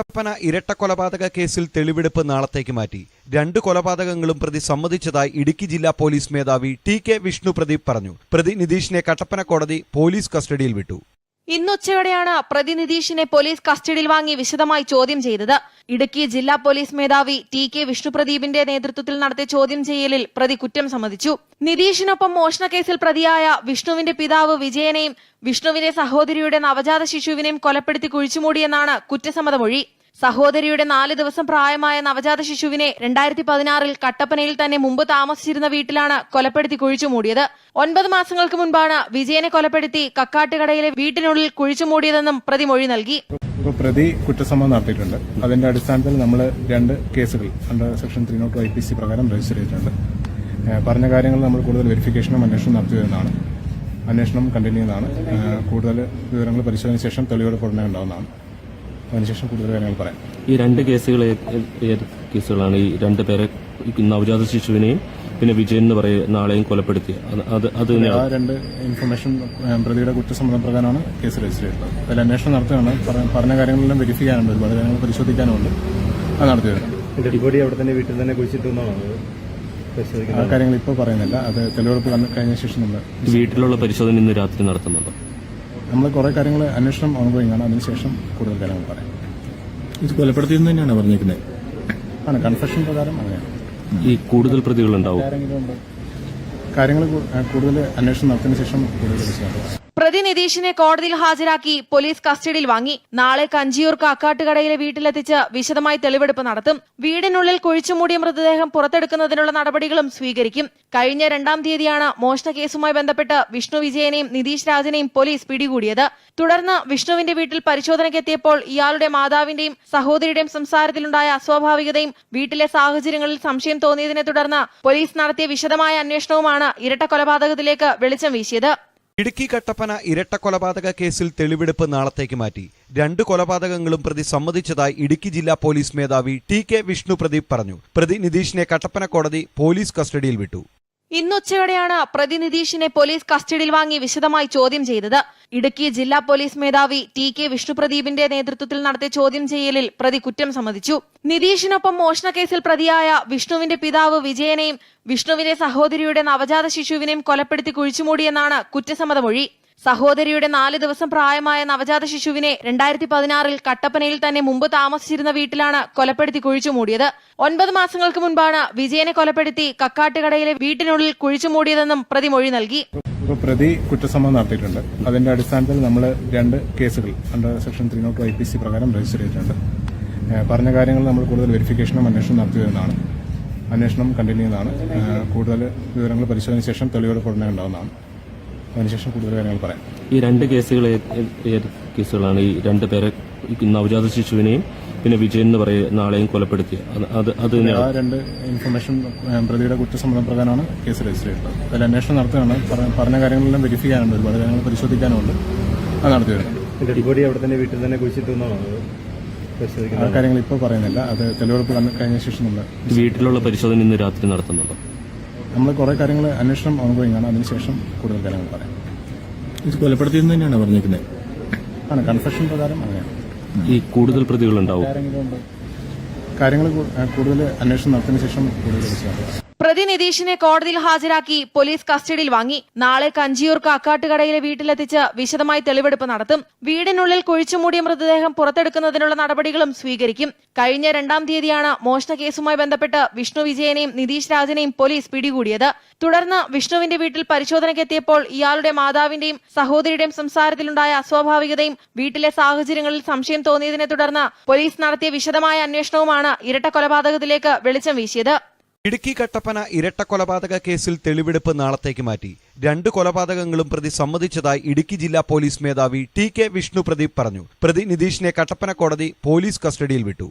കട്ടപ്പന ഇരട്ട കൊലപാതക കേസിൽ തെളിവെടുപ്പ് നാളത്തേക്ക് മാറ്റി. രണ്ട് കൊലപാതകങ്ങളും പ്രതി സമ്മതിച്ചതായി ഇടുക്കി ജില്ലാ പോലീസ് മേധാവി ടി കെ വിഷ്ണു പ്രദീപ് പറഞ്ഞു. പ്രതി നിതീഷിനെ കട്ടപ്പന കോടതി പോലീസ് കസ്റ്റഡിയിൽ വിട്ടു. ഇന്നുച്ചയോടെയാണ് പ്രതി നിതീഷിനെ പോലീസ് കസ്റ്റഡിയിൽ വാങ്ങി വിശദമായി ചോദ്യം ചെയ്തത്. ഇടുക്കി ജില്ലാ പോലീസ് മേധാവി ടി കെ വിഷ്ണുപ്രദീപിന്റെ നേതൃത്വത്തിൽ നടത്തിയ ചോദ്യം ചെയ്യലിൽ പ്രതി കുറ്റം സമ്മതിച്ചു. നിതീഷിനൊപ്പം മോഷണക്കേസിൽ പ്രതിയായ വിഷ്ണുവിന്റെ പിതാവ് വിജയനെയും വിഷ്ണുവിന്റെ സഹോദരിയുടെ നവജാത ശിശുവിനെയും കൊലപ്പെടുത്തി കുഴിച്ചുമൂടിയെന്നാണ് കുറ്റസമ്മതമൊഴി. സഹോദരിയുടെ നാല് ദിവസം പ്രായമായ നവജാത ശിശുവിനെ രണ്ടായിരത്തി പതിനാറിൽ കട്ടപ്പനയിൽ തന്നെ മുമ്പ് താമസിച്ചിരുന്ന വീട്ടിലാണ് കൊലപ്പെടുത്തി കുഴിച്ചുമൂടിയത് ഒൻപത് മാസങ്ങൾക്ക് മുൻപാണ് വിജയനെ കൊലപ്പെടുത്തി കക്കാട്ടുകടയിലെ വീട്ടിനുള്ളിൽ കുഴിച്ചുമൂടിയതെന്നും പ്രതി മൊഴി നൽകി. പ്രതി കുറ്റസമ്മതം നടത്തിയിട്ടുണ്ട്. അതിന്റെ അടിസ്ഥാനത്തിൽ നമ്മൾ രണ്ട് കേസുകൾ under section three not I P C പ്രകാരം രജിസ്റ്റർ ചെയ്തിട്ടുണ്ട്. പറഞ്ഞ കാര്യങ്ങൾ നമ്മൾ കൂടുതൽ വെരിഫിക്കേഷനും അന്വേഷണം നടത്തിയതെന്നാണ് അന്വേഷണം കണ്ടിന്യൂ ചെയ്യുന്നതാണ്. കൂടുതൽ വിവരങ്ങൾ പരിശോധനയ്ക്ക് ശേഷം തെളിവെടുപ്പ് ഉടനെ ഉണ്ടാവുന്നതാണ്. അതിനുശേഷം കൂടുതൽ കാര്യങ്ങൾ പറയാം. ഈ രണ്ട് കേസുകൾ ഏത് കേസുകളാണ് ഈ രണ്ട് പേരെ നവജാത ശിശുവിനെയും പിന്നെ വിജയൻ എന്ന് പറയുന്ന ആളെയും കൊലപ്പെടുത്തി. അത് അത് ആ രണ്ട് ഇൻഫർമേഷൻ പ്രതിയുടെ കുറ്റസമ്മതം പ്രകാരമാണ് കേസ് രജിസ്റ്റർ ചെയ്തിട്ടുള്ളത്. അതിൽ അന്വേഷണം നടത്തുകയാണ്. പറഞ്ഞ- കാര്യങ്ങളെല്ലാം വെരിഫൈ ചെയ്യാനുണ്ട്. ഒരുപാട് കാര്യങ്ങൾ പരിശോധിക്കാനുണ്ട് അത് നടത്തി വരുന്നുണ്ട് ഡെഡ് അവിടെ തന്നെ വീട്ടിൽ തന്നെ കുഴിച്ചിട്ടു എന്നാണ് ആ കാര്യങ്ങൾ ഇപ്പോൾ പറയുന്നില്ല. അത് തെളിവെടുപ്പ് കഴിഞ്ഞ ശേഷം നമ്മൾ വീട്ടിലുള്ള പരിശോധന ഇന്ന് രാത്രി നടത്തുന്നുണ്ടോ. നമ്മൾ കുറേ കാര്യങ്ങൾ അന്വേഷണം ഓൺഗോയിങ് ആണ്. അതിനുശേഷം കൂടുതൽ കാര്യങ്ങൾ പറയാം. ഇത് കൊലപ്പെടുത്തിയെന്ന് തന്നെയാണ് പറഞ്ഞിരിക്കുന്നത് ആണ്. കൺഫെഷൻ പ്രകാരം അങ്ങനെയാണ്. ഈ കൂടുതൽ പ്രതികളുണ്ടാവും. കാര്യങ്ങൾ കൂടുതൽ അന്വേഷണം നടത്തിയതിനു ശേഷം കൂടുതൽ പ്രതി നിതീഷിനെ കോടതിയിൽ ഹാജരാക്കി പോലീസ് കസ്റ്റഡിയിൽ വാങ്ങി. നാളെ കഞ്ചിയൂർ കാക്കാട്ടുകടയിലെ വീട്ടിലെത്തിച്ച് വിശദമായി തെളിവെടുപ്പ് നടത്തും. വീടിനുള്ളിൽ കുഴിച്ചുമൂടിയ മൃതദേഹം പുറത്തെടുക്കുന്നതിനുള്ള നടപടികളും സ്വീകരിക്കും. കഴിഞ്ഞ രണ്ടാം തീയതിയാണ് മോഷണ കേസുമായി ബന്ധപ്പെട്ട് വിഷ്ണു വിജയനെയും നിതീഷ് രാജനെയും പോലീസ് പിടികൂടിയത്. തുടർന്ന് വിഷ്ണുവിന്റെ വീട്ടിൽ പരിശോധനയ്ക്കെത്തിയപ്പോൾ ഇയാളുടെ മാതാവിന്റെയും സഹോദരിയുടെയും സംസാരത്തിലുണ്ടായ അസ്വാഭാവികതയും വീട്ടിലെ സാഹചര്യങ്ങളിൽ സംശയം തോന്നിയതിനെ തുടർന്ന് പോലീസ് നടത്തിയ വിശദമായ അന്വേഷണവുമാണ് ഇരട്ട കൊലപാതകത്തിലേക്ക് വെളിച്ചം വീശിയത്. ഇടുക്കി കട്ടപ്പന ഇരട്ട കൊലപാതക കേസിൽ തെളിവെടുപ്പ് നാളത്തേക്ക് മാറ്റി. രണ്ട് കൊലപാതകങ്ങളും പ്രതി സമ്മതിച്ചതായി ഇടുക്കി ജില്ലാ പോലീസ് മേധാവി ടി കെ വിഷ്ണു പ്രദീപ് പറഞ്ഞു. പ്രതി നിതീഷിനെ കട്ടപ്പന കോടതി പോലീസ് കസ്റ്റഡിയിൽ വിട്ടു. ഇന്നുച്ചയോടെയാണ് പ്രതി നിതീഷിനെ പോലീസ് കസ്റ്റഡിയിൽ വാങ്ങി വിശദമായി ചോദ്യം ചെയ്തത്. ഇടുക്കി ജില്ലാ പോലീസ് മേധാവി ടി കെ വിഷ്ണുപ്രദീപിന്റെ നേതൃത്വത്തിൽ നടത്തിയ ചോദ്യം ചെയ്യലിൽ പ്രതി കുറ്റം സമ്മതിച്ചു. നിതീഷിനൊപ്പം മോഷണക്കേസിൽ പ്രതിയായ വിഷ്ണുവിന്റെ പിതാവ് വിജയനെയും വിഷ്ണുവിന്റെ സഹോദരിയുടെ നവജാത ശിശുവിനെയും കൊലപ്പെടുത്തി കുഴിച്ചുമൂടിയെന്നാണ് കുറ്റസമ്മതമൊഴി. സഹോദരിയുടെ നാല് ദിവസം പ്രായമായ നവജാത ശിശുവിനെ രണ്ടായിരത്തി പതിനാറിൽ കട്ടപ്പനയിൽ തന്നെ മുമ്പ് താമസിച്ചിരുന്ന വീട്ടിലാണ് കൊലപ്പെടുത്തി കുഴിച്ചുമൂടിയത് ഒൻപത് മാസങ്ങൾക്ക് മുൻപാണ് വിജയനെ കൊലപ്പെടുത്തി കക്കാട്ടുകടയിലെ വീട്ടിനുള്ളിൽ കുഴിച്ചുമൂടിയതെന്നും പ്രതി മൊഴി നൽകി. പ്രതി കുറ്റസമ്മതം നടത്തിയിട്ടുണ്ട്. അതിന്റെ അടിസ്ഥാനത്തിൽ നമ്മൾ രണ്ട് കേസുകൾ under section three not I P C പ്രകാരം രജിസ്റ്റർ ചെയ്തിട്ടുണ്ട്. പറഞ്ഞ കാര്യങ്ങൾ നമ്മൾ കൂടുതൽ വെരിഫിക്കേഷനും അന്വേഷണം നടത്തി വരുന്നതാണ്. അന്വേഷണം കണ്ടിന്യൂ ചെയ്യുന്നതാണ്. കൂടുതൽ വിവരങ്ങൾ പരിശോധന ശേഷം തെളിവെടുപ്പ് ഉടനെ അതിനുശേഷം കൂടുതൽ കാര്യങ്ങൾ പറയാം. ഈ രണ്ട് കേസുകൾ കേസുകളാണ്? ഈ രണ്ട് പേരെ നവജാത ശിശുവിനെയും പിന്നെ വിജയൻ എന്ന് പറയുന്ന ആളെയും കൊലപ്പെടുത്തിയ അത് അത് ആ രണ്ട് ഇൻഫർമേഷൻ പ്രതിയുടെ കുറ്റസമ്മതം പ്രകാരമാണ് കേസ് രജിസ്റ്റർ ചെയ്തിട്ടുള്ളത് അതിൽ അന്വേഷണം നടത്തുകയാണ്. പറഞ്ഞ- കാര്യങ്ങളെല്ലാം വെരിഫൈ ചെയ്യാനുണ്ട്. ഒരുപാട് കാര്യങ്ങൾ പരിശോധിക്കാനുണ്ട് അത് നടത്തി വരുന്നുണ്ട് അവിടെ തന്നെ വീട്ടിൽ തന്നെ കുഴിച്ചിട്ടു എന്നാണ് ആ കാര്യങ്ങൾ ഇപ്പോൾ പറയുന്നില്ല. അത് തെളിവെടുപ്പ് കഴിഞ്ഞ ശേഷം നമ്മൾ വീട്ടിലുള്ള പരിശോധന ഇന്ന് രാത്രി നടത്തുന്നുണ്ടോ. നമ്മൾ കുറേ കാര്യങ്ങൾ അന്വേഷണം ഓൺഗോയിങ് ആണ്. അതിനുശേഷം കൂടുതൽ കാര്യങ്ങൾ പറയാം. ഇത് കൊലപ്പെടുത്തിയെന്ന് തന്നെയാണ് പറഞ്ഞിരിക്കുന്നത്. ആണ്. കൺഫെഷൻ പ്രകാരം അങ്ങനെയാണ്. ഈ കൂടുതൽ പ്രതികളുണ്ടാവും. കാര്യങ്ങൾ കൂടുതൽ അന്വേഷണം നടത്തിയതിനു ശേഷം കൂടുതൽ പ്രതി നിതീഷിനെ കോടതിയിൽ ഹാജരാക്കി പോലീസ് കസ്റ്റഡിയിൽ വാങ്ങി. നാളെ കഞ്ചിയൂർ കാക്കാട്ടുകടയിലെ വീട്ടിലെത്തിച്ച് വിശദമായി തെളിവെടുപ്പ് നടത്തും. വീടിനുള്ളിൽ കുഴിച്ചുമൂടിയ മൃതദേഹം പുറത്തെടുക്കുന്നതിനുള്ള നടപടികളും സ്വീകരിക്കും. കഴിഞ്ഞ രണ്ടാം തീയതിയാണ് മോഷണ കേസുമായി ബന്ധപ്പെട്ട് വിഷ്ണു വിജയനെയും നിതീഷ് രാജനെയും പോലീസ് പിടികൂടിയത്. തുടർന്ന് വിഷ്ണുവിന്റെ വീട്ടിൽ പരിശോധനയ്ക്കെത്തിയപ്പോൾ ഇയാളുടെ മാതാവിന്റെയും സഹോദരിയുടെയും സംസാരത്തിലുണ്ടായ അസ്വാഭാവികതയും വീട്ടിലെ സാഹചര്യങ്ങളിൽ സംശയം തോന്നിയതിനെ തുടർന്ന് പോലീസ് നടത്തിയ വിശദമായ അന്വേഷണവുമാണ് ഇരട്ട കൊലപാതകത്തിലേക്ക് വെളിച്ചം വീശിയത്. ഇടുക്കി കട്ടപ്പന ഇരട്ട കൊലപാതക കേസിൽ തെളിവെടുപ്പ് നാളത്തേക്ക് മാറ്റി. രണ്ട് കൊലപാതകങ്ങളും പ്രതി സമ്മതിച്ചതായി ഇടുക്കി ജില്ലാ പോലീസ് മേധാവി ടി കെ വിഷ്ണു പ്രദീപ് പറഞ്ഞു. പ്രതി നിതീഷിനെ കട്ടപ്പന കോടതി പോലീസ് കസ്റ്റഡിയിൽ വിട്ടു.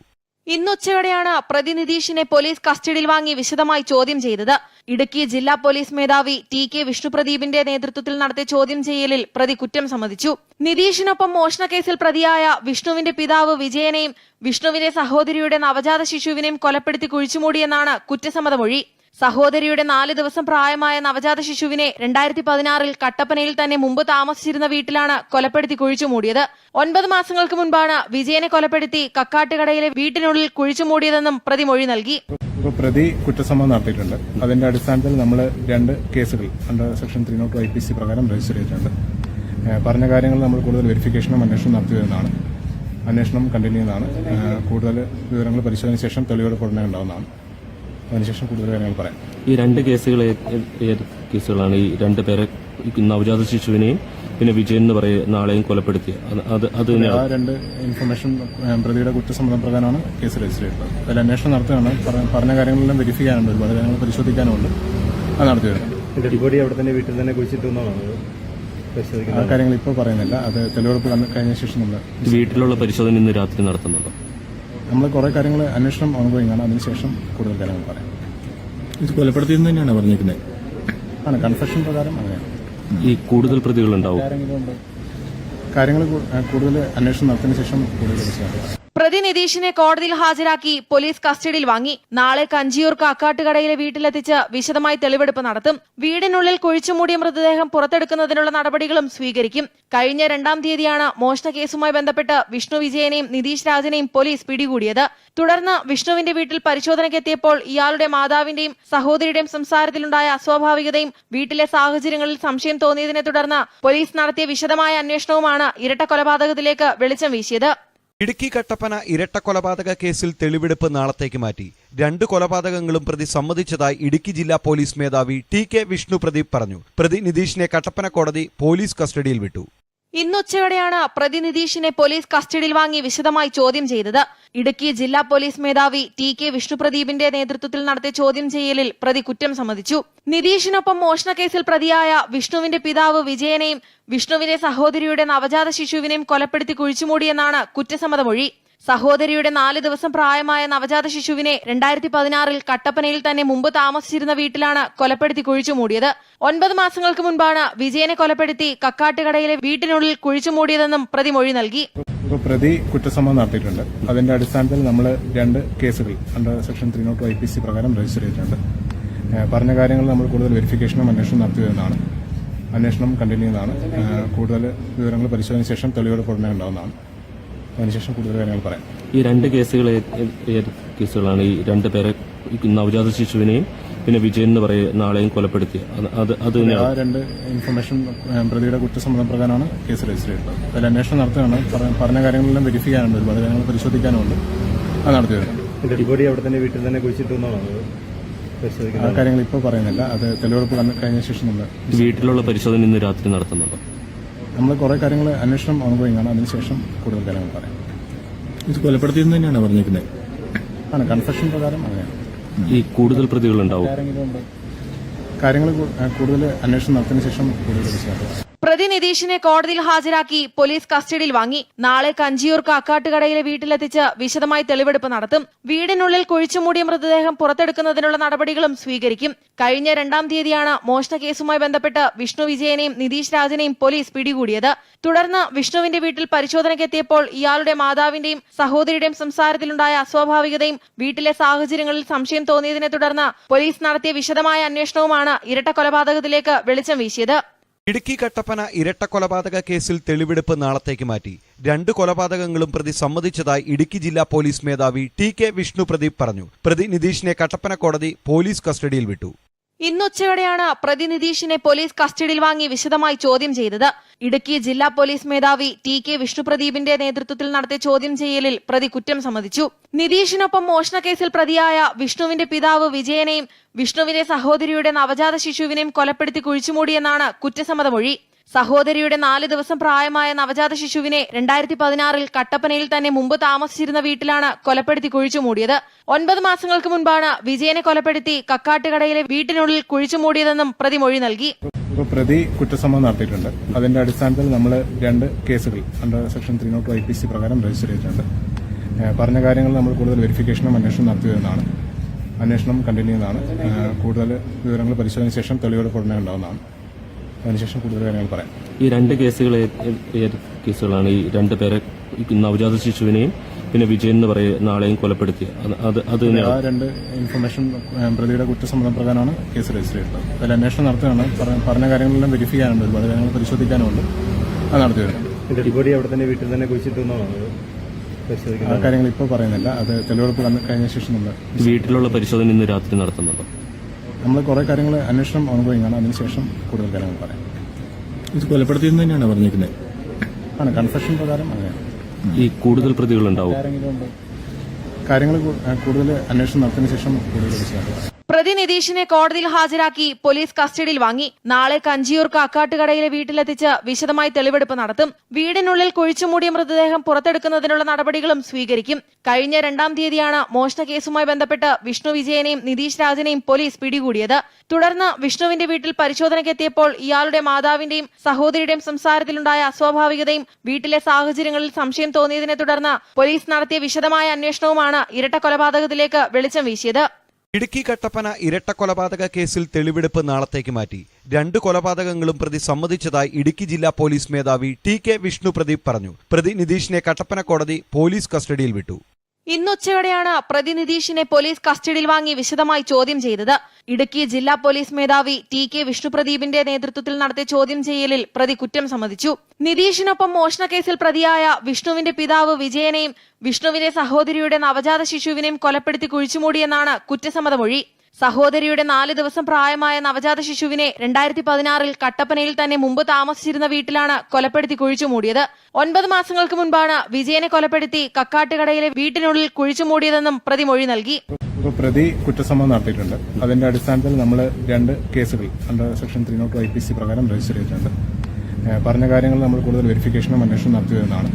ഇന്നുച്ചയോടെയാണ് പ്രതി നിതീഷിനെ പോലീസ് കസ്റ്റഡിയിൽ വാങ്ങി വിശദമായി ചോദ്യം ചെയ്തത്. ഇടുക്കി ജില്ലാ പോലീസ് മേധാവി ടി കെ വിഷ്ണുപ്രദീപിന്റെ നേതൃത്വത്തിൽ നടത്തിയ ചോദ്യം ചെയ്യലിൽ പ്രതി കുറ്റം സമ്മതിച്ചു. നിതീഷിനൊപ്പം മോഷണക്കേസിൽ പ്രതിയായ വിഷ്ണുവിന്റെ പിതാവ് വിജയനെയും വിഷ്ണുവിന്റെ സഹോദരിയുടെ നവജാത ശിശുവിനെയും കൊലപ്പെടുത്തി കുഴിച്ചുമൂടിയെന്നാണ് കുറ്റസമ്മതമൊഴി. സഹോദരിയുടെ നാല് ദിവസം പ്രായമായ നവജാത ശിശുവിനെ രണ്ടായിരത്തി പതിനാറിൽ കട്ടപ്പനയിൽ തന്നെ മുമ്പ് താമസിച്ചിരുന്ന വീട്ടിലാണ് കൊലപ്പെടുത്തി കുഴിച്ചുമൂടിയത്. ഒൻപത് മാസങ്ങൾക്ക് മുൻപാണ് വിജയനെ കൊലപ്പെടുത്തി കക്കാട്ടുകടയിലെ വീട്ടിനുള്ളിൽ കുഴിച്ചുമൂടിയതെന്നും പ്രതി മൊഴി നൽകി. പ്രതി കുറ്റസമ്മതം നടത്തിയിട്ടുണ്ട്. അതിന്റെ അടിസ്ഥാനത്തിൽ നമ്മൾ രണ്ട് കേസുകൾ under section three not I P C പ്രകാരം രജിസ്റ്റർ ചെയ്തിട്ടുണ്ട്. പറഞ്ഞ കാര്യങ്ങൾ നമ്മൾ കൂടുതൽ വെരിഫിക്കേഷനും അന്വേഷണം നടത്തി വരുന്നതാണ് അന്വേഷണം കണ്ടിന്യൂ ചെയ്യുന്നതാണ്. കൂടുതൽ വിവരങ്ങൾ പരിശോധനയ്ക്ക് ശേഷം തെളിവെടുപ്പ് ഉടനെ ഉണ്ടാവുന്നതാണ്. അതിനുശേഷം കൂടുതൽ കാര്യങ്ങൾ പറയാം. ഈ രണ്ട് കേസുകൾ കേസുകളാണ്? ഈ രണ്ട് പേരെ നവജാത ശിശുവിനെയും പിന്നെ വിജയൻ എന്ന് പറയുന്ന ആളെയും കൊലപ്പെടുത്തി. അത് അത് ആ രണ്ട് ഇൻഫർമേഷൻ പ്രതിയുടെ കുറ്റസമ്മതം പ്രകാരമാണ് കേസ് രജിസ്റ്റർ ചെയ്തിട്ടുള്ളത് അതിൽ അന്വേഷണം നടത്തുകയാണ്. പറ- പറഞ്ഞ കാര്യങ്ങളെല്ലാം വെരിഫൈ ചെയ്യാനുണ്ട്. ഒരുപാട് കാര്യങ്ങൾ പരിശോധിക്കാനുണ്ട് അത് നടത്തി വരുന്നുണ്ട് ഡെഡ് അവിടെ തന്നെ വീട്ടിൽ തന്നെ കുഴിച്ചിട്ടു എന്നാണോ ആ കാര്യങ്ങൾ ഇപ്പോൾ പറയുന്നില്ല. അത് തെളിവെടുപ്പ് കഴിഞ്ഞ ശേഷം നമ്മൾ വീട്ടിലുള്ള പരിശോധന ഇന്ന് രാത്രി നടത്തുന്നുണ്ടോ? നമ്മൾ കുറേ കാര്യങ്ങൾ അന്വേഷണം ഓൺഗോയിങ് ആണ്. അതിനുശേഷം കൂടുതൽ കാര്യങ്ങൾ പറയാം. ഇത് കൊലപ്പെടുത്തിയെന്ന് തന്നെയാണ് പറഞ്ഞിരിക്കുന്നത്. ആണ്. കൺഫെഷൻ പ്രകാരം അങ്ങനെയാണ്. ഈ കൂടുതൽ പ്രതികളുണ്ടാവും? കാര്യങ്ങൾ കൂടുതൽ അന്വേഷണം നടത്തിയതിനു ശേഷം കൂടുതൽ പ്രതി നിതീഷിനെ കോടതിയിൽ ഹാജരാക്കി പോലീസ് കസ്റ്റഡിയിൽ വാങ്ങി. നാളെ കഞ്ചിയൂർ കാക്കാട്ടുകടയിലെ വീട്ടിലെത്തിച്ച് വിശദമായി തെളിവെടുപ്പ് നടത്തും. വീടിനുള്ളിൽ കുഴിച്ചുമൂടിയ മൃതദേഹം പുറത്തെടുക്കുന്നതിനുള്ള നടപടികളും സ്വീകരിക്കും. കഴിഞ്ഞ രണ്ടാം തീയതിയാണ് മോഷണ കേസുമായി ബന്ധപ്പെട്ട് വിഷ്ണു വിജയനെയും നിതീഷ് രാജനെയും പോലീസ് പിടികൂടിയത്. തുടർന്ന് വിഷ്ണുവിന്റെ വീട്ടിൽ പരിശോധനയ്ക്കെത്തിയപ്പോൾ ഇയാളുടെ മാതാവിന്റെയും സഹോദരിയുടെയും സംസാരത്തിലുണ്ടായ അസ്വാഭാവികതയും വീട്ടിലെ സാഹചര്യങ്ങളിൽ സംശയം തോന്നിയതിനെ തുടർന്ന് പോലീസ് നടത്തിയ വിശദമായ അന്വേഷണവുമാണ് ഇരട്ട കൊലപാതകത്തിലേക്ക് വെളിച്ചം വീശിയത്. ഇടുക്കി കട്ടപ്പന ഇരട്ട കൊലപാതക കേസിൽ തെളിവെടുപ്പ് നാളത്തേക്ക് മാറ്റി. രണ്ട് കൊലപാതകങ്ങളും പ്രതി സമ്മതിച്ചതായി ഇടുക്കി ജില്ലാ പോലീസ് മേധാവി ടി കെ വിഷ്ണു പ്രദീപ് പറഞ്ഞു. പ്രതി നിതീഷിനെ കട്ടപ്പന കോടതി പോലീസ് കസ്റ്റഡിയിൽ വിട്ടു. ഇന്നുച്ചയോടെയാണ് പ്രതി നിതീഷിനെ പോലീസ് കസ്റ്റഡിയിൽ വാങ്ങി വിശദമായി ചോദ്യം ചെയ്തത്. ഇടുക്കി ജില്ലാ പോലീസ് മേധാവി ടി കെ വിഷ്ണുപ്രദീപിന്റെ നേതൃത്വത്തിൽ നടത്തിയ ചോദ്യം ചെയ്യലിൽ പ്രതി കുറ്റം സമ്മതിച്ചു. നിതീഷിനൊപ്പം മോഷണ കേസിൽ പ്രതിയായ വിഷ്ണുവിന്റെ പിതാവ് വിജയനെയും വിഷ്ണുവിന്റെ സഹോദരിയുടെ നവജാത ശിശുവിനെയും കൊലപ്പെടുത്തി കുഴിച്ചുമൂടിയെന്നാണ് കുറ്റസമ്മത മൊഴി സഹോദരിയുടെ നാല് ദിവസം പ്രായമായ നവജാത ശിശുവിനെ രണ്ടായിരത്തി പതിനാറിൽ കട്ടപ്പനയിൽ തന്നെ മുമ്പ് താമസിച്ചിരുന്ന വീട്ടിലാണ് കൊലപ്പെടുത്തി കുഴിച്ചുമൂടിയത് ഒൻപത് മാസങ്ങൾക്ക് മുൻപാണ് വിജയനെ കൊലപ്പെടുത്തി കക്കാട്ടുകടയിലെ വീട്ടിനുള്ളിൽ കുഴിച്ചുമൂടിയതെന്നും പ്രതി മൊഴി നൽകി. പ്രതി കുറ്റസമ്മതം നടത്തിയിട്ടുണ്ട്. അതിന്റെ അടിസ്ഥാനത്തിൽ നമ്മൾ രണ്ട് കേസുകൾ under section three not I P C പ്രകാരം രജിസ്റ്റർ ചെയ്തിട്ടുണ്ട്. പറഞ്ഞ കാര്യങ്ങൾ നമ്മൾ കൂടുതൽ വെരിഫിക്കേഷനും അന്വേഷണം നടത്തി വരുന്നതാണ്. അന്വേഷണം കണ്ടിന്യൂ ചെയ്യുന്നതാണ്. കൂടുതൽ വിവരങ്ങൾ പരിശോധന ശേഷം തെളിവുകൾ പുറമേ ഉണ്ടാവുന്നതാണ്. അതിനുശേഷം കൂടുതൽ കാര്യങ്ങൾ പറയാം. ഈ രണ്ട് കേസുകൾ കേസുകളാണ് ഈ രണ്ട് പേരെ നവജാത ശിശുവിനെയും പിന്നെ വിജയൻ എന്ന് പറയുന്ന ആളെയും കൊലപ്പെടുത്തി. അത് അത് ആ രണ്ട് ഇൻഫർമേഷൻ പ്രതിയുടെ കുറ്റസമ്മതം പ്രകാരമാണ് കേസ് രജിസ്റ്റർ ചെയ്തത്. അതിൽ അന്വേഷണം നടത്തുകയാണ്. പറ- പറഞ്ഞ കാര്യങ്ങളെല്ലാം വെരിഫൈ ചെയ്യാനുണ്ട്. ഒരുപാട് കാര്യങ്ങൾ പരിശോധിക്കാനുണ്ട് അത് നടത്തി വരുന്നുണ്ട് അവിടെ തന്നെ വീട്ടിൽ തന്നെ കുഴിച്ചിട്ടു എന്നാണോ ആ കാര്യങ്ങൾ ഇപ്പോൾ പറയുന്നില്ല. അത് തെളിവെടുപ്പ് കഴിഞ്ഞ ശേഷം നമ്മൾ വീട്ടിലുള്ള പരിശോധന ഇന്ന് രാത്രി നടത്തുന്നുണ്ടോ. നമ്മൾ കുറേ കാര്യങ്ങൾ അന്വേഷണം ഓൺഗോയിങ് ആണ്. അതിനുശേഷം കൂടുതൽ കാര്യങ്ങൾ പറയാം. ഇത് കൊലപ്പെടുത്തിയെന്ന് തന്നെയാണ് പറഞ്ഞിരിക്കുന്നത്. ആണ്. കൺഫെഷൻ പ്രകാരം അങ്ങനെയാണ്. ഈ കൂടുതൽ പ്രതികളുണ്ടാവും. കാര്യങ്ങൾ കൂടുതൽ അന്വേഷണം നടത്തിയതിനു ശേഷം കൂടുതൽ പ്രതി നിതീഷിനെ കോടതിയിൽ ഹാജരാക്കി പോലീസ് കസ്റ്റഡിയിൽ വാങ്ങി. നാളെ കഞ്ചിയൂർ കാക്കാട്ടുകടയിലെ വീട്ടിലെത്തിച്ച് വിശദമായി തെളിവെടുപ്പ് നടത്തും. വീടിനുള്ളിൽ കുഴിച്ചുമൂടിയ മൃതദേഹം പുറത്തെടുക്കുന്നതിനുള്ള നടപടികളും സ്വീകരിക്കും. കഴിഞ്ഞ രണ്ടാം തീയതിയാണ് മോഷണ കേസുമായി ബന്ധപ്പെട്ട് വിഷ്ണു വിജയനെയും നിതീഷ് രാജിനെയും പോലീസ് പിടികൂടിയത്. തുടർന്ന് വിഷ്ണുവിന്റെ വീട്ടിൽ പരിശോധനയ്ക്കെത്തിയപ്പോൾ ഇയാളുടെ മാതാവിന്റെയും സഹോദരിയുടെയും സംസാരത്തിലുണ്ടായ അസ്വാഭാവികതയും വീട്ടിലെ സാഹചര്യങ്ങളിൽ സംശയം തോന്നിയതിനെ തുടർന്ന് പോലീസ് നടത്തിയ വിശദമായ അന്വേഷണവുമാണ് ഇരട്ട കൊലപാതകത്തിലേക്ക് വെളിച്ചം വീശിയത്. ഇടുക്കി കട്ടപ്പന ഇരട്ട കൊലപാതക കേസിൽ തെളിവെടുപ്പ് നാളത്തേക്ക് മാറ്റി. രണ്ട് കൊലപാതകങ്ങളും പ്രതി സമ്മതിച്ചതായി ഇടുക്കി ജില്ലാ പോലീസ് മേധാവി ടി കെ വിഷ്ണു പ്രദീപ് പറഞ്ഞു. പ്രതി നിതീഷിനെ കട്ടപ്പന കോടതി പോലീസ് കസ്റ്റഡിയിൽ വിട്ടു. ഇന്നുച്ചയോടെയാണ് പ്രതി നിതീഷിനെ പോലീസ് കസ്റ്റഡിയിൽ വാങ്ങി വിശദമായി ചോദ്യം ചെയ്തത്. ഇടുക്കി ജില്ലാ പോലീസ് മേധാവി ടി കെ വിഷ്ണുപ്രദീപിന്റെ നേതൃത്വത്തിൽ നടത്തിയ ചോദ്യം ചെയ്യലിൽ പ്രതി കുറ്റം സമ്മതിച്ചു. നിതീഷിനൊപ്പം മോഷണ കേസിൽ പ്രതിയായ വിഷ്ണുവിന്റെ പിതാവ് വിജയനെയും വിഷ്ണുവിന്റെ സഹോദരിയുടെ നവജാത ശിശുവിനെയും കൊലപ്പെടുത്തി കുഴിച്ചുമൂടിയെന്നാണ് കുറ്റസമ്മത മൊഴി സഹോദരിയുടെ നാല് ദിവസം പ്രായമായ നവജാത ശിശുവിനെ രണ്ടായിരത്തി പതിനാറിൽ കട്ടപ്പനയിൽ തന്നെ മുമ്പ് താമസിച്ചിരുന്ന വീട്ടിലാണ് കൊലപ്പെടുത്തി കുഴിച്ചുമൂടിയത് ഒൻപത് മാസങ്ങൾക്ക് മുൻപാണ് വിജയനെ കൊലപ്പെടുത്തി കക്കാട്ടുകടയിലെ വീട്ടിനുള്ളിൽ കുഴിച്ചുമൂടിയതെന്നും പ്രതി മൊഴി നൽകി. പ്രതി കുറ്റസമ്മതം നടത്തിയിട്ടുണ്ട്. അതിന്റെ അടിസ്ഥാനത്തിൽ നമ്മൾ രണ്ട് കേസുകൾ under section three not I P C പ്രകാരം രജിസ്റ്റർ ചെയ്തിട്ടുണ്ട്. പറഞ്ഞ കാര്യങ്ങൾ നമ്മൾ കൂടുതൽ വെരിഫിക്കേഷനും അന്വേഷണം നടത്തിയതെന്നാണ് അന്വേഷണം കണ്ടിന്യൂ ചെയ്യുന്നതാണ്. കൂടുതൽ വിവരങ്ങൾ പരിശോധന ശേഷം തെളിവെടുപ്പ് ഉടനെ ഉണ്ടാവുന്നതാണ്. അതിനുശേഷം കൂടുതൽ കാര്യങ്ങൾ പറയാം. ഈ രണ്ട് കേസുകൾ കേസുകളാണ്? ഈ രണ്ട് പേരെ നവജാത ശിശുവിനെയും പിന്നെ വിജയൻ എന്ന് പറയുന്ന നാളെയും കൊലപ്പെടുത്തി. അത് അത് ആ രണ്ട് ഇൻഫർമേഷൻ പ്രതിയുടെ കുറ്റസമ്മതം പ്രകാരമാണ് കേസ് രജിസ്റ്റർ ചെയ്തത്. അതിൽ അന്വേഷണം നടത്തുകയാണ്. പറഞ്ഞ- കാര്യങ്ങളെല്ലാം വെരിഫൈ ചെയ്യാനുണ്ട്. ഒരുപാട് കാര്യങ്ങൾ പരിശോധിക്കാനുണ്ട് അത് നടത്തി വരുന്നുണ്ട് ഡെഡ് അവിടെ തന്നെ വീട്ടിൽ തന്നെ കുഴിച്ചിട്ടു എന്നാണോ അത് ആ കാര്യങ്ങൾ ഇപ്പോൾ പറയുന്നില്ല. അത് തെളിവെടുപ്പ് കഴിഞ്ഞ ശേഷം നമ്മൾ വീട്ടിലുള്ള പരിശോധന ഇന്ന് രാത്രി നടത്തുന്നുണ്ടോ. നമ്മൾ കുറേ കാര്യങ്ങൾ അന്വേഷണം ഓൺഗോയിങ് ആണ്. അതിനുശേഷം കൂടുതൽ കാര്യങ്ങൾ പറയാം. ഇത് കൊലപ്പെടുത്തിയെന്ന് തന്നെയാണ് പറഞ്ഞിരിക്കുന്നത്. ആണ്. കൺഫെഷൻ പ്രകാരം അങ്ങനെയാണ് ഈ കൂടുതൽ പ്രതികളുണ്ടാവും? കാര്യങ്ങൾ കൂടുതൽ അന്വേഷണം നടത്തിയതിനു ശേഷം കൂടുതൽ വിശദമാക്കാം പ്രതി നിതീഷിനെ കോടതിയിൽ ഹാജരാക്കി പോലീസ് കസ്റ്റഡിയിൽ വാങ്ങി. നാളെ കഞ്ചിയൂർ കാക്കാട്ടുകടയിലെ വീട്ടിലെത്തിച്ച് വിശദമായി തെളിവെടുപ്പ് നടത്തും. വീടിനുള്ളിൽ കുഴിച്ചുമൂടിയ മൃതദേഹം പുറത്തെടുക്കുന്നതിനുള്ള നടപടികളും സ്വീകരിക്കും. കഴിഞ്ഞ രണ്ടാം തീയതിയാണ് മോഷണ കേസുമായി ബന്ധപ്പെട്ട് വിഷ്ണു വിജയനെയും നിതീഷ് രാജനെയും പോലീസ് പിടികൂടിയത്. തുടർന്ന് വിഷ്ണുവിന്റെ വീട്ടിൽ പരിശോധനയ്ക്കെത്തിയപ്പോൾ ഇയാളുടെ മാതാവിന്റെയും സഹോദരിയുടെയും സംസാരത്തിലുണ്ടായ അസ്വാഭാവികതയും വീട്ടിലെ സാഹചര്യങ്ങളിൽ സംശയം തോന്നിയതിനെ തുടർന്ന് പോലീസ് നടത്തിയ വിശദമായ അന്വേഷണവുമാണ് ഇരട്ട കൊലപാതകത്തിലേക്ക് വെളിച്ചം വീശിയത്. ഇടുക്കി കട്ടപ്പന ഇരട്ട കൊലപാതക കേസിൽ തെളിവെടുപ്പ് നാളത്തേക്ക് മാറ്റി. രണ്ട് കൊലപാതകങ്ങളും പ്രതി സമ്മതിച്ചതായി ഇടുക്കി ജില്ലാ പോലീസ് മേധാവി ടി കെ വിഷ്ണു പ്രദീപ് പറഞ്ഞു. പ്രതി നിതീഷിനെ കട്ടപ്പന കോടതി പോലീസ് കസ്റ്റഡിയിൽ വിട്ടു. ഇന്നുച്ചയോടെയാണ് പ്രതി നിതീഷിനെ പോലീസ് കസ്റ്റഡിയിൽ വാങ്ങി വിശദമായി ചോദ്യം ചെയ്തത്. ഇടുക്കി ജില്ലാ പോലീസ് മേധാവി ടി കെ വിഷ്ണുപ്രദീപിന്റെ നേതൃത്വത്തിൽ നടത്തിയ ചോദ്യം ചെയ്യലിൽ പ്രതി കുറ്റം സമ്മതിച്ചു. നിതീഷിനൊപ്പം മോഷണക്കേസിൽ പ്രതിയായ വിഷ്ണുവിന്റെ പിതാവ് വിജയനെയും വിഷ്ണുവിന്റെ സഹോദരിയുടെ നവജാത ശിശുവിനെയും കൊലപ്പെടുത്തി കുഴിച്ചുമൂടിയെന്നാണ് കുറ്റസമ്മതമൊഴി. സഹോദരിയുടെ നാല് ദിവസം പ്രായമായ നവജാത ശിശുവിനെ രണ്ടായിരത്തി പതിനാറിൽ കട്ടപ്പനയിൽ തന്നെ മുമ്പ് താമസിച്ചിരുന്ന വീട്ടിലാണ് കൊലപ്പെടുത്തി കുഴിച്ചുമൂടിയത് ഒൻപത് മാസങ്ങൾക്ക് മുൻപാണ് വിജയനെ കൊലപ്പെടുത്തി കക്കാട്ടുകടയിലെ വീട്ടിനുള്ളിൽ കുഴിച്ചുമൂടിയതെന്നും പ്രതി മൊഴി നൽകി. പ്രതി കുറ്റസമ്മതം നടത്തിയിട്ടുണ്ട്. അതിന്റെ അടിസ്ഥാനത്തിൽ നമ്മൾ രണ്ട് കേസുകൾ under section three not I P C പ്രകാരം രജിസ്റ്റർ ചെയ്തിട്ടുണ്ട്. പറഞ്ഞ കാര്യങ്ങൾ നമ്മൾ കൂടുതൽ വെരിഫിക്കേഷനും അന്വേഷണം നടത്തിയതെന്നാണ്.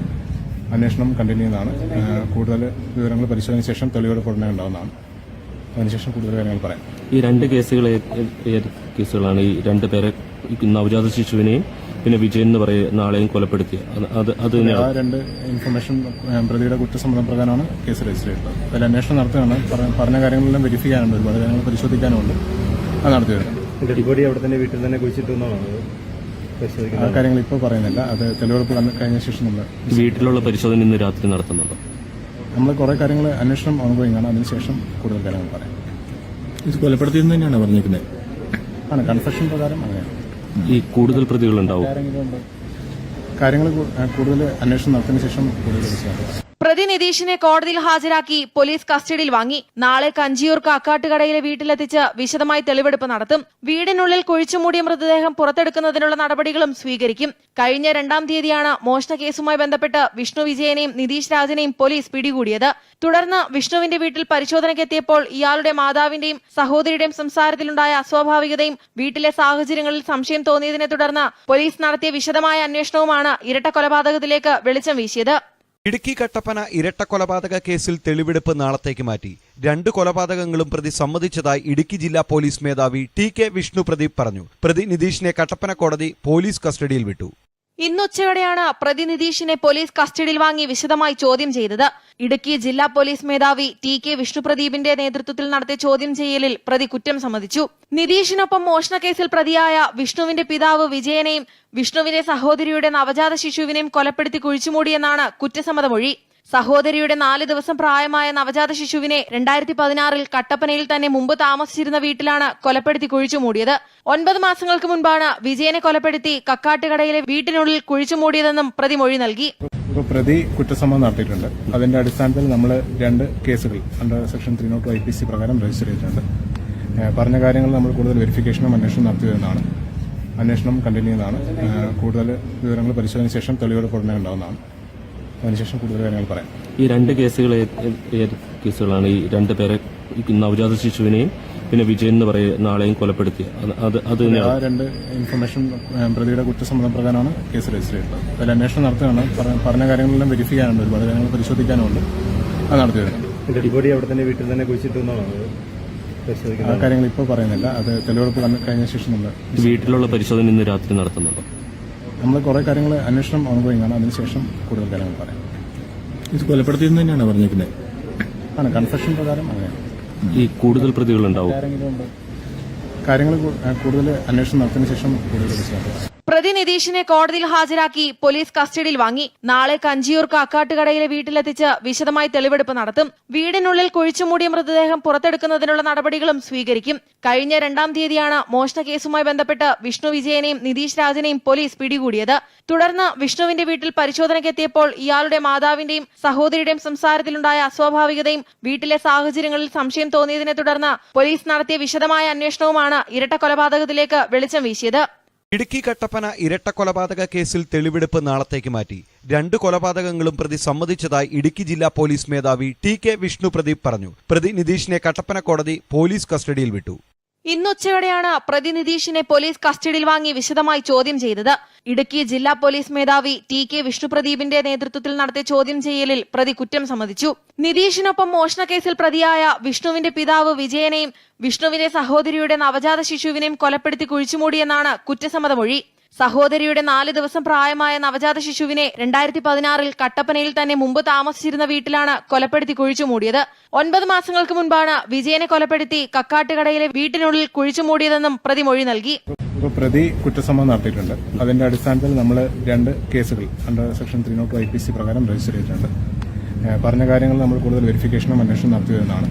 അന്വേഷണം കണ്ടിന്യൂ ചെയ്യുന്നതാണ്. കൂടുതൽ വിവരങ്ങൾ പരിശോധനയ്ക്ക് ശേഷം തെളിവെടുപ്പ് ഉടനെ ഉണ്ടാവുന്നതാണ്. അതിനുശേഷം കൂടുതൽ കാര്യങ്ങൾ പറയാം. ഈ രണ്ട് കേസുകൾ ഏത് കേസുകളാണ്? ഈ രണ്ട് പേരെ നവജാത ശിശുവിനെയും പിന്നെ വിജയൻ എന്ന് പറയുന്ന ആളെയും കൊലപ്പെടുത്തി. അത് അത് രണ്ട് ഇൻഫർമേഷൻ പ്രതിയുടെ കുറ്റസമ്മതം പ്രകാരമാണ് കേസ് രജിസ്റ്റർ ചെയ്തിട്ടുള്ളത് അതിൽ അന്വേഷണം നടത്തുകയാണ്. പറഞ്ഞ- കാര്യങ്ങളെല്ലാം വെരിഫൈ ചെയ്യാനുണ്ട്. ഒരുപാട് കാര്യങ്ങൾ പരിശോധിക്കാനുണ്ട് അത് നടത്തി വരുന്നത് അവിടെ തന്നെ വീട്ടിൽ തന്നെ കുഴിച്ചിട്ടുണ്ടെന്നാണ് ആ കാര്യങ്ങൾ ഇപ്പോൾ പറയുന്നില്ല. അത് തെളിവെടുപ്പ് കഴിഞ്ഞ ശേഷം നമ്മൾ വീട്ടിലുള്ള പരിശോധന ഇന്ന് രാത്രി നടത്തുന്നുണ്ടോ. നമ്മൾ കുറേ കാര്യങ്ങൾ അന്വേഷണം ഓൺഗോയിങ് ആണ്. അതിനുശേഷം കൂടുതൽ കാര്യങ്ങൾ പറയാം. ഇത് കൊലപ്പെടുത്തിയെന്ന് തന്നെയാണ് പറഞ്ഞിരിക്കുന്നത് ആണ്. കൺഫെഷൻ പ്രകാരം അങ്ങനെയാണ്. ഈ കൂടുതൽ പ്രതികളുണ്ടാവും. കാര്യങ്ങൾ കൂടുതൽ അന്വേഷണം നടത്തിയതിനു ശേഷം കൂടുതൽ പ്രതി നിതീഷിനെ കോടതിയിൽ ഹാജരാക്കി പോലീസ് കസ്റ്റഡിയിൽ വാങ്ങി. നാളെ കഞ്ചിയൂർ കാക്കാട്ടുകടയിലെ വീട്ടിലെത്തിച്ച് വിശദമായി തെളിവെടുപ്പ് നടത്തും. വീടിനുള്ളിൽ കുഴിച്ചുമൂടിയ മൃതദേഹം പുറത്തെടുക്കുന്നതിനുള്ള നടപടികളും സ്വീകരിക്കും. കഴിഞ്ഞ രണ്ടാം തീയതിയാണ് മോഷണ കേസുമായി ബന്ധപ്പെട്ട് വിഷ്ണു വിജയനെയും നിതീഷ് രാജനെയും പോലീസ് പിടികൂടിയത്. തുടർന്ന് വിഷ്ണുവിന്റെ വീട്ടിൽ പരിശോധനയ്ക്കെത്തിയപ്പോൾ ഇയാളുടെ മാതാവിന്റെയും സഹോദരിയുടെയും സംസാരത്തിലുണ്ടായ അസ്വാഭാവികതയും വീട്ടിലെ സാഹചര്യങ്ങളിൽ സംശയം തോന്നിയതിനെ തുടർന്ന് പോലീസ് നടത്തിയ വിശദമായ അന്വേഷണവുമാണ് ഇരട്ട കൊലപാതകത്തിലേക്ക് വെളിച്ചം വീശിയത്. ഇടുക്കി കട്ടപ്പന ഇരട്ട കൊലപാതക കേസിൽ തെളിവെടുപ്പ് നാളത്തേക്ക് മാറ്റി. രണ്ട് കൊലപാതകങ്ങളും പ്രതി സമ്മതിച്ചതായി ഇടുക്കി ജില്ലാ പോലീസ് മേധാവി ടി കെ വിഷ്ണു പ്രദീപ് പറഞ്ഞു. പ്രതി നിതീഷിനെ കട്ടപ്പന കോടതി പോലീസ് കസ്റ്റഡിയിൽ വിട്ടു. ഇന്നുച്ചയോടെയാണ് പ്രതി നിതീഷിനെ പോലീസ് കസ്റ്റഡിയിൽ വാങ്ങി വിശദമായി ചോദ്യം ചെയ്തത്. ഇടുക്കി ജില്ലാ പോലീസ് മേധാവി ടി കെ വിഷ്ണുപ്രദീപിന്റെ നേതൃത്വത്തിൽ നടത്തിയ ചോദ്യം ചെയ്യലിൽ പ്രതി കുറ്റം സമ്മതിച്ചു. നിതീഷിനൊപ്പം മോഷണക്കേസിൽ പ്രതിയായ വിഷ്ണുവിന്റെ പിതാവ് വിജയനെയും വിഷ്ണുവിന്റെ സഹോദരിയുടെ നവജാത ശിശുവിനെയും കൊലപ്പെടുത്തി കുഴിച്ചുമൂടിയെന്നാണ് കുറ്റസമ്മതമൊഴി. സഹോദരിയുടെ നാല് ദിവസം പ്രായമായ നവജാത ശിശുവിനെ രണ്ടായിരത്തി പതിനാറിൽ കട്ടപ്പനയിൽ തന്നെ മുമ്പ് താമസിച്ചിരുന്ന വീട്ടിലാണ് കൊലപ്പെടുത്തി കുഴിച്ചുമൂടിയത് ഒൻപത് മാസങ്ങൾക്ക് മുൻപാണ് വിജയനെ കൊലപ്പെടുത്തി കക്കാട്ടുകടയിലെ വീട്ടിനുള്ളിൽ കുഴിച്ചുമൂടിയതെന്നും പ്രതി മൊഴി നൽകി. പ്രതി കുറ്റസമ്മതം നടത്തിയിട്ടുണ്ട്. അതിന്റെ അടിസ്ഥാനത്തിൽ നമ്മൾ രണ്ട് കേസുകൾ under section three not I P C പ്രകാരം രജിസ്റ്റർ ചെയ്തിട്ടുണ്ട്. പറഞ്ഞ കാര്യങ്ങൾ നമ്മൾ കൂടുതൽ വെരിഫിക്കേഷനും അന്വേഷണം നടത്തി വരുന്നതാണ് അന്വേഷണം കണ്ടിന്യൂ ചെയ്യുന്നതാണ്. കൂടുതൽ വിവരങ്ങൾ പരിശോധന ശേഷം തെളിവുകൾ ഉണ്ടാവുന്നതാണ്. അതിനുശേഷം കൂടുതൽ കാര്യങ്ങൾ പറയാം. ഈ രണ്ട് കേസുകൾ കേസുകളാണ്? ഈ രണ്ട് പേരെ നവജാത ശിശുവിനെയും പിന്നെ വിജയൻ എന്ന് പറയുന്ന ആളെയും കൊലപ്പെടുത്തി. അത് അത് ആ രണ്ട് ഇൻഫർമേഷൻ പ്രതിയുടെ കുറ്റസമ്മതം പ്രകാരമാണ് കേസ് രജിസ്റ്റർ ചെയ്തിട്ടുള്ളത് അതിൽ അന്വേഷണം നടത്തുകയാണ്. പറഞ്ഞ- കാര്യങ്ങളെല്ലാം വെരിഫൈ ചെയ്യാനുണ്ട്. ഒരുപാട് കാര്യങ്ങൾ പരിശോധിക്കാനുണ്ട് അത് നടത്തി വരുന്നുണ്ട് ഡിബോഡി അവിടെ തന്നെ വീട്ടിൽ തന്നെ കുഴിച്ചിട്ടു എന്നാണോ അത് ആ കാര്യങ്ങൾ ഇപ്പോൾ പറയുന്നില്ല. അത് തെളിവെടുപ്പ് കഴിഞ്ഞ ശേഷം നമ്മൾ വീട്ടിലുള്ള പരിശോധന ഇന്ന് രാത്രി നടത്തുന്നുണ്ടോ. നമ്മൾ കുറേ കാര്യങ്ങൾ അന്വേഷണം ഓൺഗോയിങ് ആണ്. അതിനുശേഷം കൂടുതൽ കാര്യങ്ങൾ പറയാം. ഇത് കൊലപ്പെടുത്തിയെന്ന് തന്നെയാണ് പറഞ്ഞിരിക്കുന്നത് ആണ്. കൺഫെഷൻ പ്രകാരം അങ്ങനെയാണ് ഈ കൂടുതൽ പ്രതികളുണ്ടാവും? കാര്യങ്ങൾ കൂടുതൽ അന്വേഷണം നടത്തിയതിനു ശേഷം കൂടുതൽ വിശദമാക്കാം പ്രതി നിതീഷിനെ കോടതിയിൽ ഹാജരാക്കി പോലീസ് കസ്റ്റഡിയിൽ വാങ്ങി. നാളെ കഞ്ചിയൂർ കാക്കാട്ടുകടയിലെ വീട്ടിലെത്തിച്ച് വിശദമായി തെളിവെടുപ്പ് നടത്തും. വീടിനുള്ളിൽ കുഴിച്ചുമൂടിയ മൃതദേഹം പുറത്തെടുക്കുന്നതിനുള്ള നടപടികളും സ്വീകരിക്കും. കഴിഞ്ഞ രണ്ടാം തീയതിയാണ് മോഷണ കേസുമായി ബന്ധപ്പെട്ട് വിഷ്ണു വിജയനെയും നിതീഷ് രാജിനെയും പോലീസ് പിടികൂടിയത്. തുടർന്ന് വിഷ്ണുവിന്റെ വീട്ടിൽ പരിശോധനയ്ക്കെത്തിയപ്പോൾ ഇയാളുടെ മാതാവിന്റെയും സഹോദരിയുടെയും സംസാരത്തിലുണ്ടായ അസ്വാഭാവികതയും വീട്ടിലെ സാഹചര്യങ്ങളിൽ സംശയം തോന്നിയതിനെ തുടർന്ന് പോലീസ് നടത്തിയ വിശദമായ അന്വേഷണവുമാണ് ഇരട്ട കൊലപാതകത്തിലേക്ക് വെളിച്ചം വീശിയത്. ഇടുക്കി കട്ടപ്പന ഇരട്ട കൊലപാതക കേസിൽ തെളിവെടുപ്പ് നാളത്തേക്ക് മാറ്റി. രണ്ട് കൊലപാതകങ്ങളും പ്രതി സമ്മതിച്ചതായി ഇടുക്കി ജില്ലാ പോലീസ് മേധാവി ടി കെ വിഷ്ണു പ്രദീപ് പറഞ്ഞു. പ്രതി നിതീഷിനെ കട്ടപ്പന കോടതി പോലീസ് കസ്റ്റഡിയിൽ വിട്ടു. ഇന്നുച്ചയോടെയാണ് പ്രതി നിതീഷിനെ പോലീസ് കസ്റ്റഡിയിൽ വാങ്ങി വിശദമായി ചോദ്യം ചെയ്തത്. ഇടുക്കി ജില്ലാ പോലീസ് മേധാവി ടി കെ വിഷ്ണുപ്രദീപിന്റെ നേതൃത്വത്തിൽ നടത്തിയ ചോദ്യം ചെയ്യലിൽ പ്രതി കുറ്റം സമ്മതിച്ചു. നിതീഷിനൊപ്പം മോഷണക്കേസിൽ പ്രതിയായ വിഷ്ണുവിന്റെ പിതാവ് വിജയനെയും വിഷ്ണുവിന്റെ സഹോദരിയുടെ നവജാത ശിശുവിനെയും കൊലപ്പെടുത്തി കുഴിച്ചുമൂടിയെന്നാണ് കുറ്റസമ്മതമൊഴി. സഹോദരിയുടെ നാല് ദിവസം പ്രായമായ നവജാത ശിശുവിനെ രണ്ടായിരത്തി പതിനാറിൽ കട്ടപ്പനയിൽ തന്നെ മുമ്പ് താമസിച്ചിരുന്ന വീട്ടിലാണ് കൊലപ്പെടുത്തി കുഴിച്ചുമൂടിയത് ഒൻപത് മാസങ്ങൾക്ക് മുൻപാണ് വിജയനെ കൊലപ്പെടുത്തി കക്കാട്ടുകടയിലെ വീട്ടിനുള്ളിൽ കുഴിച്ചുമൂടിയതെന്നും പ്രതി മൊഴി നൽകി. പ്രതി കുറ്റസമ്മതം നടത്തിയിട്ടുണ്ട്. അതിന്റെ അടിസ്ഥാനത്തിൽ നമ്മൾ രണ്ട് കേസുകൾ under section three not I P C പ്രകാരം രജിസ്റ്റർ ചെയ്തിട്ടുണ്ട്. പറഞ്ഞ കാര്യങ്ങൾ നമ്മൾ കൂടുതൽ വെരിഫിക്കേഷനും അന്വേഷണം നടത്തിയതെന്നാണ്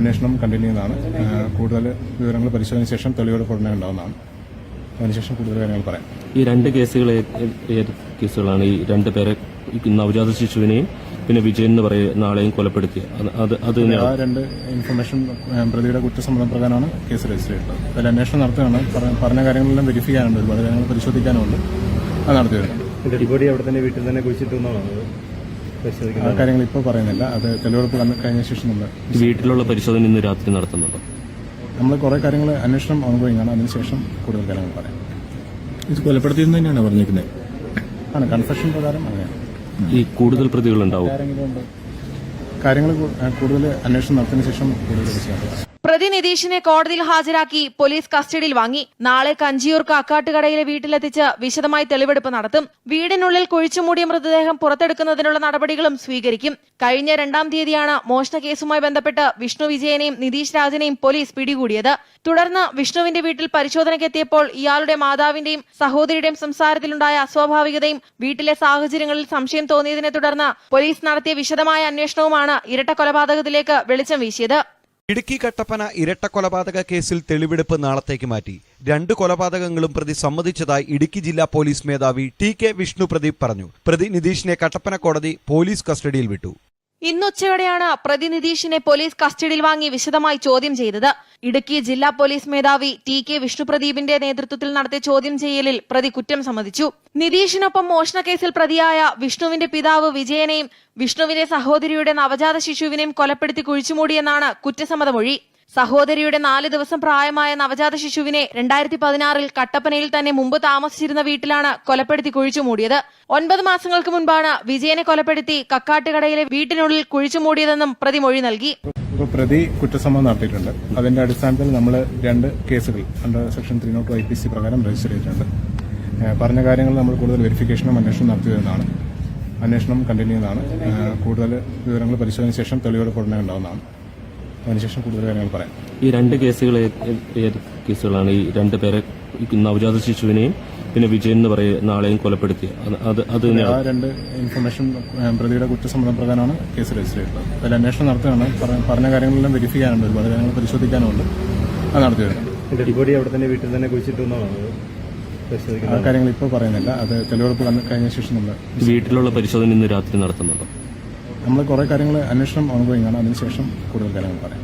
അന്വേഷണം കണ്ടിന്യൂ ചെയ്യുന്നതാണ്. കൂടുതൽ വിവരങ്ങൾ പരിശോധന ശേഷം തെളിവെടുപ്പ് ഉടനെ ഉണ്ടാവുന്നതാണ്. അതിനുശേഷം കൂടുതൽ കാര്യങ്ങൾ പറയാം. ഈ രണ്ട് കേസുകൾ ഏത് കേസുകളാണ്? ഈ രണ്ട് പേരെ നവജാത ശിശുവിനെയും പിന്നെ വിജയൻ എന്ന് പറയുന്ന നാളെയും കൊലപ്പെടുത്തിയ അത് അത് ആ രണ്ട് ഇൻഫർമേഷൻ പ്രതിയുടെ കുറ്റസമ്മതം പ്രകാരമാണ് കേസ് രജിസ്റ്റർ ചെയ്തിട്ടുള്ളത് അതിൽ അന്വേഷണം നടത്തുകയാണ്. പറഞ്ഞ- കാര്യങ്ങളെല്ലാം വെരിഫൈ ചെയ്യാനുണ്ട്. ഒരുപാട് കാര്യങ്ങൾ പരിശോധിക്കാനുണ്ട് അത് നടത്തി വരുന്നുണ്ട് അവിടെ തന്നെ വീട്ടിൽ തന്നെ കുഴിച്ചിട്ടുന്നാണോ അത് ആ കാര്യങ്ങൾ ഇപ്പോൾ പറയുന്നില്ല. അത് തെളിവെടുപ്പ് കഴിഞ്ഞ ശേഷം നമ്മൾ വീട്ടിലുള്ള പരിശോധന ഇന്ന് രാത്രി നടത്തുന്നുണ്ടോ. നമ്മൾ കുറേ കാര്യങ്ങൾ അന്വേഷണം ഓൺഗോയിങ് ആണ്. അതിനുശേഷം കൂടുതൽ കാര്യങ്ങൾ പറയാം. ഇത് കൊലപ്പെടുത്തിയെന്ന് തന്നെയാണ് പറഞ്ഞിരിക്കുന്നത്. ആണ്. കൺഫെഷൻ പ്രകാരം അങ്ങനെയാണ്. ഈ കൂടുതൽ പ്രതികളുണ്ടാവും. കാര്യങ്ങൾ കൂടുതൽ അന്വേഷണം നടത്തിയതിനു ശേഷം കൂടുതൽ പ്രതി നിതീഷിനെ കോടതിയിൽ ഹാജരാക്കി പോലീസ് കസ്റ്റഡിയിൽ വാങ്ങി. നാളെ കഞ്ചിയൂർ കാക്കാട്ടുകടയിലെ വീട്ടിലെത്തിച്ച് വിശദമായി തെളിവെടുപ്പ് നടത്തും. വീടിനുള്ളിൽ കുഴിച്ചുമൂടിയ മൃതദേഹം പുറത്തെടുക്കുന്നതിനുള്ള നടപടികളും സ്വീകരിക്കും. കഴിഞ്ഞ രണ്ടാം തീയതിയാണ് മോഷണ കേസുമായി ബന്ധപ്പെട്ട് വിഷ്ണു വിജയനെയും നിതീഷ് രാജനെയും പോലീസ് പിടികൂടിയത്. തുടർന്ന് വിഷ്ണുവിന്റെ വീട്ടിൽ പരിശോധനയ്ക്കെത്തിയപ്പോൾ ഇയാളുടെ മാതാവിന്റെയും സഹോദരിയുടെയും സംസാരത്തിലുണ്ടായ അസ്വാഭാവികതയും വീട്ടിലെ സാഹചര്യങ്ങളിൽ സംശയം തോന്നിയതിനെ തുടർന്ന് പോലീസ് നടത്തിയ വിശദമായ അന്വേഷണവുമാണ് ഇരട്ട കൊലപാതകത്തിലേക്ക് വെളിച്ചം വീശിയത്. ഇടുക്കി കട്ടപ്പന ഇരട്ട കൊലപാതക കേസിൽ തെളിവെടുപ്പ് നാളത്തേക്ക് മാറ്റി. രണ്ട് കൊലപാതകങ്ങളും പ്രതി സമ്മതിച്ചതായി ഇടുക്കി ജില്ലാ പോലീസ് മേധാവി ടി കെ വിഷ്ണു പ്രദീപ് പറഞ്ഞു. പ്രതി നിതീഷിനെ കട്ടപ്പന കോടതി പോലീസ് കസ്റ്റഡിയിൽ വിട്ടു. ഇന്നുച്ചയോടെയാണ് പ്രതി നിതീഷിനെ പോലീസ് കസ്റ്റഡിയിൽ വാങ്ങി വിശദമായി ചോദ്യം ചെയ്തത്. ഇടുക്കി ജില്ലാ പോലീസ് മേധാവി ടി കെ വിഷ്ണുപ്രദീപിന്റെ നേതൃത്വത്തിൽ നടത്തിയ ചോദ്യം ചെയ്യലിൽ പ്രതി കുറ്റം സമ്മതിച്ചു. നിതീഷിനൊപ്പം മോഷണക്കേസിൽ പ്രതിയായ വിഷ്ണുവിന്റെ പിതാവ് വിജയനെയും വിഷ്ണുവിന്റെ സഹോദരിയുടെ നവജാത ശിശുവിനെയും കൊലപ്പെടുത്തി കുഴിച്ചുമൂടിയെന്നാണ് കുറ്റസമ്മതമൊഴി. സഹോദരിയുടെ നാല് ദിവസം പ്രായമായ നവജാത ശിശുവിനെ രണ്ടായിരത്തി പതിനാറിൽ കട്ടപ്പനയിൽ തന്നെ മുമ്പ് താമസിച്ചിരുന്ന വീട്ടിലാണ് കൊലപ്പെടുത്തി കുഴിച്ചുമൂടിയത് ഒൻപത് മാസങ്ങൾക്ക് മുൻപാണ് വിജയനെ കൊലപ്പെടുത്തി കക്കാട്ടുകടയിലെ വീട്ടിനുള്ളിൽ കുഴിച്ചുമൂടിയതെന്നും പ്രതി മൊഴി നൽകി. പ്രതി കുറ്റസമ്മതം നടത്തിയിട്ടുണ്ട്. അതിന്റെ അടിസ്ഥാനത്തിൽ നമ്മൾ രണ്ട് കേസുകൾ under section three not I P C പ്രകാരം രജിസ്റ്റർ ചെയ്തിട്ടുണ്ട്. പറഞ്ഞ കാര്യങ്ങൾ നമ്മൾ കൂടുതൽ വെരിഫിക്കേഷനും അന്വേഷണം നടത്തിയതെന്നാണ്. അന്വേഷണം കണ്ടിന്യൂ ചെയ്യുന്നതാണ്. കൂടുതൽ വിവരങ്ങൾ പരിശോധന ശേഷം തെളിവെടുപ്പ് ഉടനെ ഉണ്ടാവുന്നതാണ്. അതിനുശേഷം കൂടുതൽ കാര്യങ്ങൾ പറയാം. ഈ രണ്ട് കേസുകൾ ഏത് കേസുകളാണ്? ഈ രണ്ട് പേരെ നവജാത ശിശുവിനെയും പിന്നെ വിജയൻ എന്ന് പറയുന്ന ആളെയും കൊലപ്പെടുത്തി. അത് അത് ആ രണ്ട് ഇൻഫർമേഷൻ പ്രതിയുടെ കുറ്റസമ്മതം പ്രകാരമാണ് കേസ് രജിസ്റ്റർ ചെയ്തിട്ടുള്ളത് അതിൽ അന്വേഷണം നടത്തുകയാണ്. പറഞ്ഞ- കാര്യങ്ങളെല്ലാം വെരിഫൈ ചെയ്യാനുണ്ട്. ഒരുപാട് കാര്യങ്ങൾ പരിശോധിക്കാനുണ്ട് അത് നടത്തി വരുന്നത് ഡിബോഡി അവിടെ തന്നെ വീട്ടിൽ തന്നെ കുഴിച്ചിട്ടുന്നാണോ അത് ആ കാര്യങ്ങൾ ഇപ്പോൾ പറയുന്നില്ല. അത് തെളിവെടുപ്പ് കഴിഞ്ഞ ശേഷം നമ്മൾ വീട്ടിലുള്ള പരിശോധന ഇന്ന് രാത്രി നടത്തുന്നുണ്ടോ. നമ്മൾ കുറേ കാര്യങ്ങൾ അന്വേഷണം ഓൺഗോയിങ് ആണ്. അതിനുശേഷം കൂടുതൽ കാര്യങ്ങൾ പറയാം.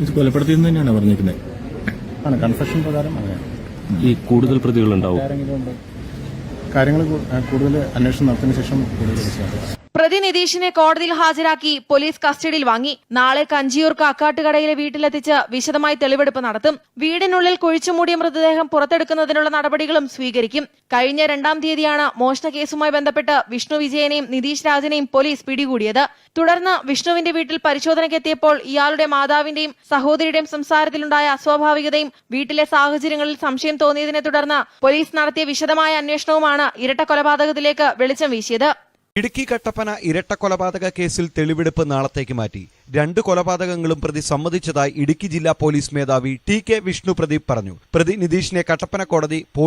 ഇത് കൊലപ്പെടുത്തിയെന്ന് തന്നെയാണ് പറഞ്ഞിരിക്കുന്നത് ആണ്. കൺഫെഷൻ പ്രകാരം അങ്ങനെയാണ്. ഈ കൂടുതൽ പ്രതികളുണ്ടാവും. കാര്യങ്ങൾ കൂടുതൽ അന്വേഷണം നടത്തിയതിനു ശേഷം കൂടുതൽ വിശദമാക്കാം പ്രതി നിതീഷിനെ കോടതിയിൽ ഹാജരാക്കി പോലീസ് കസ്റ്റഡിയിൽ വാങ്ങി. നാളെ കഞ്ചിയൂർ കാക്കാട്ടുകടയിലെ വീട്ടിലെത്തിച്ച് വിശദമായി തെളിവെടുപ്പ് നടത്തും. വീടിനുള്ളിൽ കുഴിച്ചുമൂടിയ മൃതദേഹം പുറത്തെടുക്കുന്നതിനുള്ള നടപടികളും സ്വീകരിക്കും. കഴിഞ്ഞ രണ്ടാം തീയതിയാണ് മോഷണ കേസുമായി ബന്ധപ്പെട്ട് വിഷ്ണു വിജയനെയും നിതീഷ് രാജനെയും പോലീസ് പിടികൂടിയത്. തുടർന്ന് വിഷ്ണുവിന്റെ വീട്ടിൽ പരിശോധനയ്ക്കെത്തിയപ്പോൾ ഇയാളുടെ മാതാവിന്റെയും സഹോദരിയുടെയും സംസാരത്തിലുണ്ടായ അസ്വാഭാവികതയും വീട്ടിലെ സാഹചര്യങ്ങളിൽ സംശയം തോന്നിയതിനെ തുടർന്ന് പോലീസ് നടത്തിയ വിശദമായ അന്വേഷണവുമാണ് ഇരട്ട കൊലപാതകത്തിലേക്ക് വെളിച്ചം വീശിയത്. ഇടുക്കി കട്ടപ്പന ഇരട്ട കൊലപാതക കേസിൽ തെളിവെടുപ്പ് നാളത്തേക്ക് മാറ്റി. രണ്ട് കൊലപാതകങ്ങളും പ്രതി സമ്മതിച്ചതായി ഇടുക്കി ജില്ലാ പോലീസ് മേധാവി ടി കെ വിഷ്ണു പ്രദീപ് പറഞ്ഞു. പ്രതി നിതീഷിനെ കട്ടപ്പന കോടതി